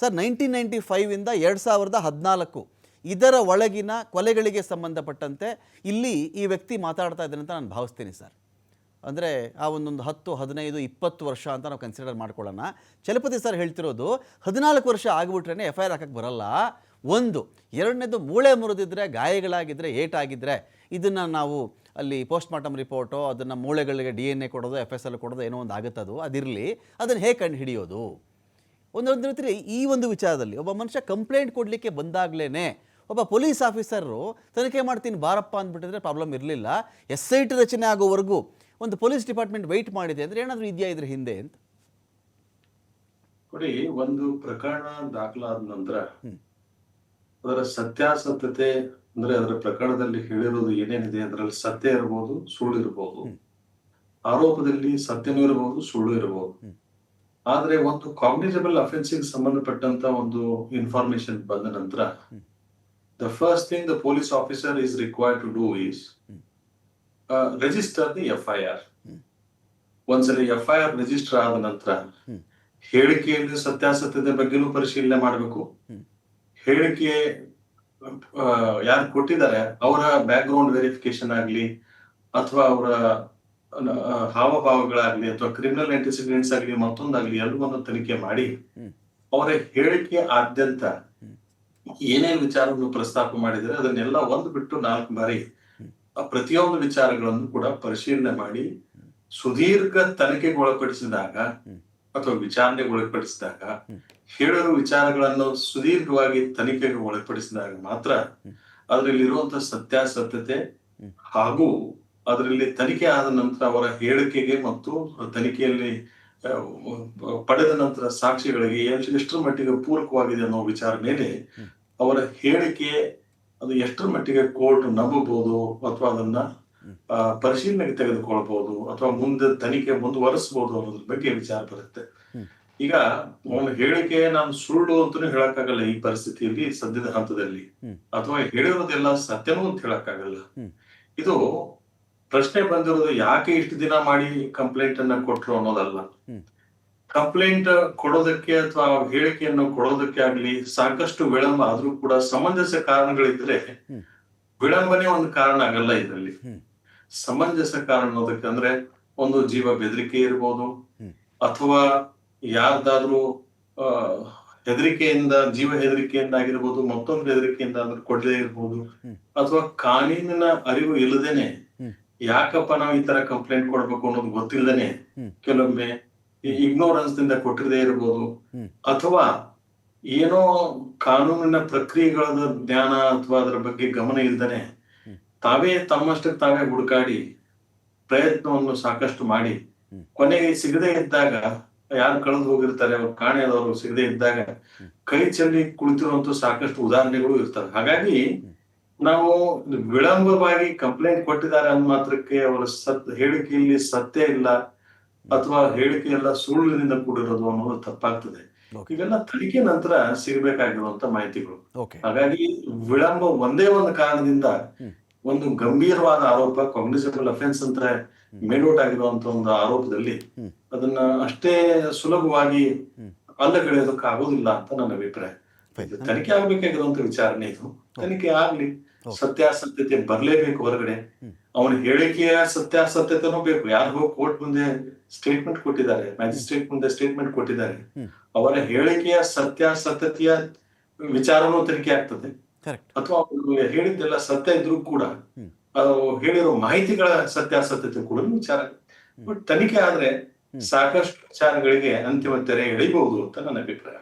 Sir nineteen ninety ಫೈವಿಂದ ಎರಡು ಸಾವಿರದ ಹದಿನಾಲ್ಕು ಇದರ ಒಳಗಿನ ಕೊಲೆಗಳಿಗೆ ಸಂಬಂಧಪಟ್ಟಂತೆ ಇಲ್ಲಿ ಈ ವ್ಯಕ್ತಿ ಮಾತಾಡ್ತಾ ಇದ್ದಾನೆ ಅಂತ ನಾನು ಭಾವಿಸ್ತೀನಿ ಸರ್. ಅಂದರೆ ಆ ಒಂದೊಂದು ಹತ್ತು, ಹದಿನೈದು, ಇಪ್ಪತ್ತು ವರ್ಷ ಅಂತ ನಾವು ಕನ್ಸಿಡರ್ ಮಾಡ್ಕೊಳ್ಳೋಣ. ಚಲಪತಿ ಸರ್ ಹೇಳ್ತಿರೋದು ಹದಿನಾಲ್ಕು ವರ್ಷ ಆಗಿಬಿಟ್ರೇ ಎಫ್ ಐ ಆರ್ ಹಾಕಕ್ಕೆ ಬರಲ್ಲ. ಒಂದು, ಎರಡನೇದು ಮೂಳೆ ಮುರಿದಿದ್ರೆ ಗಾಯಗಳಾಗಿದ್ದರೆ ಏಟಾಗಿದ್ದರೆ ಇದನ್ನು ನಾವು ಅಲ್ಲಿ ಪೋಸ್ಟ್ ಮಾರ್ಟಮ್ ರಿಪೋರ್ಟೋ ಅದನ್ನು ಮೂಳೆಗಳಿಗೆ ಡಿ ಎನ್ ಎ ಕೊಡೋದು ಎಫ್ ಎಸ್ ಎಲ್ ಕೊಡೋದು ಏನೋ ಒಂದು ಆಗುತ್ತದು, ಅದಿರಲಿ. ಅದನ್ನು ಹೇಗೆ ಕಂಡು ಹಿಡಿಯೋದು ಒಂದೊಂದು ರೀತಿ ಈ ಒಂದು ವಿಚಾರದಲ್ಲಿ ಒಬ್ಬ ಮನುಷ್ಯ ಕಂಪ್ಲೇಂಟ್ ಕೊಡಲಿಕ್ಕೆ ಬಂದಾಗಲೇ ಒಬ್ಬ ಪೊಲೀಸ್ ಆಫೀಸರು ತನಿಖೆ ಮಾಡ್ತೀನಿ ಬಾರಪ್ಪ ಅಂದ್ಬಿಟ್ಟಿದ್ರೆ ಪ್ರಾಬ್ಲಮ್ ಇರಲಿಲ್ಲ. ಎಸ್ ಐ ಟಿ ರಚನೆ ಆಗೋವರೆಗೂ ಒಂದು ಪೊಲೀಸ್ ಡಿಪಾರ್ಟ್ಮೆಂಟ್ ವೆಯ್ಟ್ ಮಾಡಿದೆ ಅಂದರೆ ಏನಾದರೂ ಇದೆಯಾ ಇದ್ರ ಹಿಂದೆ ಅಂತ? ನೋಡಿ ಒಂದು ಪ್ರಕರಣ ದಾಖಲಾದ ನಂತರ ಅದರ ಸತ್ಯಾಸತ್ಯತೆ ಅಂದ್ರೆ ಅದರ ಪ್ರಕರಣದಲ್ಲಿ ಹೇಳಿರೋದು ಏನೇನಿದೆ ಅದರಲ್ಲಿ ಸತ್ಯ ಇರಬಹುದು ಸುಳ್ಳು ಇರಬಹುದು ಆರೋಪದಲ್ಲಿ ಸತ್ಯನೂ ಇರಬಹುದು ಸುಳ್ಳು ಇರಬಹುದು. ಆದ್ರೆ ಒಂದು ಕಾಗ್ನಿಜಬಲ್ ಅಫೆನ್ಸಿಗೆ ಸಂಬಂಧಪಟ್ಟಂತ ಒಂದು ಇನ್ಫಾರ್ಮೇಶನ್ ಬಂದ ನಂತರ the first thing the police officer is required to do is hmm. Register the F I R. ಒಂದ್ಸಲಿ ಎಫ್ ಐ ಆರ್ ರಿಜಿಸ್ಟರ್ ಆದ ನಂತರ. ಹೇಳಿಕೆಯಲ್ಲಿ ಸತ್ಯಾಸತ್ಯತೆ ಬಗ್ಗೆನೂ ಪರಿಶೀಲನೆ ಮಾಡಬೇಕು ಹೇಳಿಕೆ ಯಾರು ಕೊಟ್ಟಿದ್ದಾರೆ ಅವರ ಬ್ಯಾಕ್ ಗ್ರೌಂಡ್ ವೆರಿಫಿಕೇಶನ್ ಆಗ್ಲಿ ಅಥವಾ ಅವರ ಹಾವಭಾವಗಳಾಗ್ಲಿ ಅಥವಾ ಕ್ರಿಮಿನಲ್ ಆಂಟಿಸಿಡೆಂಟ್ಸ್ ಆಗ್ಲಿ ಮತ್ತೊಂದಾಗ್ಲಿ ಎಲ್ಲವನ್ನು ತನಿಖೆ ಮಾಡಿ ಅವರ ಹೇಳಿಕೆ ಆದ್ಯಂತ. ಏನೇನು ವಿಚಾರವನ್ನು ಪ್ರಸ್ತಾಪ ಮಾಡಿದರೆ ಅದನ್ನೆಲ್ಲ ಒಂದು ಬಿಟ್ಟು ನಾಲ್ಕು ಬಾರಿ ಪ್ರತಿಯೊಂದು ವಿಚಾರಗಳನ್ನು ಕೂಡ ಪರಿಶೀಲನೆ ಮಾಡಿ ಸುದೀರ್ಘ ತನಿಖೆಗೆ ಒಳಪಡಿಸಿದಾಗ ಅಥವಾ ವಿಚಾರಣೆಗೆ ಒಳಪಡಿಸಿದಾಗ ಹೇಳಲು ವಿಚಾರಗಳನ್ನು ಸುದೀರ್ಘವಾಗಿ ತನಿಖೆಗೆ ಒಳಪಡಿಸಿದಾಗ ಮಾತ್ರ. ಅದರಲ್ಲಿರುವಂತಹ ಸತ್ಯಾಸತ್ಯತೆ. ಹಾಗೂ ಅದರಲ್ಲಿ ತನಿಖೆ ಆದ ನಂತರ ಅವರ ಹೇಳಿಕೆಗೆ ಮತ್ತು ತನಿಖೆಯಲ್ಲಿ ಪಡೆದ ನಂತರ ಸಾಕ್ಷಿಗಳಿಗೆ ಎಷ್ಟ್- ಎಷ್ಟರ ಮಟ್ಟಿಗೆ ಪೂರಕವಾಗಿದೆ ಅನ್ನೋ ವಿಚಾರ ಮೇಲೆ ಅವರ ಹೇಳಿಕೆ ಅದು ಎಷ್ಟರ ಮಟ್ಟಿಗೆ ಕೋರ್ಟ್ ನಂಬಬಹುದು ಅಥವಾ ಅದನ್ನ ಪರಿಶೀಲನೆಗೆ ತೆಗೆದುಕೊಳ್ಬಹುದು ಅಥವಾ ಮುಂದೆ ತನಿಖೆ ಮುಂದುವರಿಸಬಹುದು ಅನ್ನೋದ್ರ ಬಗ್ಗೆ ವಿಚಾರ ಬರುತ್ತೆ. ಈಗ ಅವನ ಹೇಳಿಕೆ ನಾನು ಸುಳ್ಳು ಅಂತಾನೂ ಹೇಳಕ್ಕಾಗಲ್ಲ ಈ ಪರಿಸ್ಥಿತಿಯಲ್ಲಿ ಸದ್ಯದ ಹಂತದಲ್ಲಿ. ಅಥವಾ ಹೇಳಿರೋದೆಲ್ಲ ಸತ್ಯನೂ ಅಂತ ಹೇಳಕ್ಕಾಗಲ್ಲ. ಇದು ಪ್ರಶ್ನೆ ಬಂದಿರೋದು ಯಾಕೆ ಇಷ್ಟು ದಿನ ಮಾಡಿ ಕಂಪ್ಲೇಂಟ್ ಅನ್ನ ಕೊಟ್ರು ಅನ್ನೋದಲ್ಲ. ಕಂಪ್ಲೇಂಟ್ ಕೊಡೋದಕ್ಕೆ ಅಥವಾ ಹೇಳಿಕೆಯನ್ನು ಕೊಡೋದಕ್ಕೆ ಆಗ್ಲಿ ಸಾಕಷ್ಟು ವಿಳಂಬ ಆದ್ರೂ ಕೂಡ ಸಮಂಜಸ ಕಾರಣಗಳಿದ್ರೆ. ವಿಳಂಬನೆ ಒಂದು ಕಾರಣ ಆಗಲ್ಲ ಇದರಲ್ಲಿ. ಸಮಂಜಸ ಕಾರಣ ಅನ್ನೋದಕ್ಕೆ ಅಂದ್ರೆ ಒಂದು ಜೀವ ಬೆದರಿಕೆ ಇರ್ಬೋದು ಅಥವಾ ಯಾರ್ದಾದ್ರೂ ಹೆದರಿಕೆಯಿಂದ ಜೀವ ಹೆದರಿಕೆಯಿಂದ ಆಗಿರ್ಬೋದು ಮತ್ತೊಂದು ಹೆದರಿಕೆಯಿಂದ ಅಂದ್ರೆ ಕೊಡದೇ ಇರ್ಬೋದು ಅಥವಾ ಕಾನೂನಿನ ಅರಿವು ಇಲ್ಲದೇನೆ. ಯಾಕಪ್ಪ ನಾವು ಈ ತರ ಕಂಪ್ಲೇಂಟ್ ಕೊಡ್ಬೇಕು ಅನ್ನೋದು ಗೊತ್ತಿಲ್ಲದೇನೆ. ಕೆಲವೊಮ್ಮೆ ಇಗ್ನೋರೆನ್ಸ್ ದಿಂದ ಕೊಟ್ಟಿರದೇ ಇರ್ಬೋದು. ಅಥವಾ ಏನೋ ಕಾನೂನಿನ ಪ್ರಕ್ರಿಯೆಗಳ ಜ್ಞಾನ ಅಥವಾ ಅದರ ಬಗ್ಗೆ ಗಮನ ಇಲ್ದನೆ ತಾವೇ ತಮ್ಮಷ್ಟಕ್ಕೆ ತಾವೇ ಹುಡುಕಾಡಿ ಪ್ರಯತ್ನವನ್ನು ಸಾಕಷ್ಟು ಮಾಡಿ. ಕೊನೆಗೆ ಸಿಗದೆ ಇದ್ದಾಗ ಯಾರು ಕಳೆದು ಹೋಗಿರ್ತಾರೆ ಅವ್ರ ಕಾಣೆದವರು ಸಿಗದೆ ಇದ್ದಾಗ ಕೈ ಚೆಲ್ಲಿ ಕುಳಿತಿರುವಂತ ಸಾಕಷ್ಟು ಉದಾಹರಣೆಗಳು ಇರ್ತವೆ. ಹಾಗಾಗಿ ನಾವು ವಿಳಂಬವಾಗಿ ಕಂಪ್ಲೇಂಟ್ ಕೊಟ್ಟಿದ್ದಾರೆ ಅಂದ ಮಾತ್ರಕ್ಕೆ ಅವರ ಸತ್ ಹೇಳಿಕೆಯಲ್ಲಿ ಸತ್ಯ ಇಲ್ಲ ಅಥವಾ ಹೇಳಿಕೆ ಎಲ್ಲ ಸುಳ್ಳಿನಿಂದ ಕೂಡಿರೋದು ಅನ್ನೋದು ತಪ್ಪಾಗ್ತದೆ. ಇವೆಲ್ಲ ತನಿಖೆ ನಂತರ ಸಿಗಬೇಕಾಗಿರುವಂತ ಮಾಹಿತಿಗಳು. ಹಾಗಾಗಿ ವಿಳಂಬ ಒಂದೇ ಒಂದು ಕಾರಣದಿಂದ ಒಂದು ಗಂಭೀರವಾದ ಆರೋಪ ಕಾಂಗ್ರೆಸಬಲ್ ಅಫೆನ್ಸ್ ಅಂತ ಮೇಡೌಟ್ ಆಗಿರುವಂತ ಒಂದು ಆರೋಪದಲ್ಲಿ ಅದನ್ನ ಅಷ್ಟೇ ಸುಲಭವಾಗಿ ಅಲ್ಲ ಆಗೋದಿಲ್ಲ ಅಂತ ನನ್ನ ಅಭಿಪ್ರಾಯ. ತನಿಖೆ ಆಗ್ಬೇಕಾಗಿರುವಂತ ವಿಚಾರಣೆ ಇದು. ತನಿಖೆ ಆಗ್ಲಿ. ಸತ್ಯಾಸತ್ಯತೆ ಬರ್ಲೇಬೇಕು ಹೊರಗಡೆ. ಅವನ ಹೇಳಿಕೆಯ ಸತ್ಯಾಸತ್ಯತೆನೂ ಬೇಕು. ಯಾರು ಹೋಗಿ ಕೋರ್ಟ್ ಮುಂದೆ ಸ್ಟೇಟ್ಮೆಂಟ್ ಕೊಟ್ಟಿದ್ದಾರೆ ಮ್ಯಾಜಿಸ್ಟ್ರೇಟ್ ಮುಂದೆ ಸ್ಟೇಟ್ಮೆಂಟ್ ಕೊಟ್ಟಿದ್ದಾರೆ. ಅವರ ಹೇಳಿಕೆಯ ಸತ್ಯಾಸತ್ಯತೆಯ ವಿಚಾರನೂ ತನಿಖೆ ಆಗ್ತದೆ. ಅಥವಾ ಅವರು ಹೇಳಿದ್ದೆಲ್ಲ ಸತ್ಯ ಇದ್ರೂ ಕೂಡ. ಹೇಳಿರೋ ಮಾಹಿತಿಗಳ ಸತ್ಯಾಸತ್ಯತೆ ಕೂಡ ವಿಚಾರ. ಬಟ್ ತನಿಖೆ ಆದ್ರೆ. ಸಾಕಷ್ಟು ವಿಚಾರಗಳಿಗೆ ಅಂತಿಮ ತೆರೆ ಎಳಿಬಹುದು ಅಂತ ನನ್ನ ಅಭಿಪ್ರಾಯ.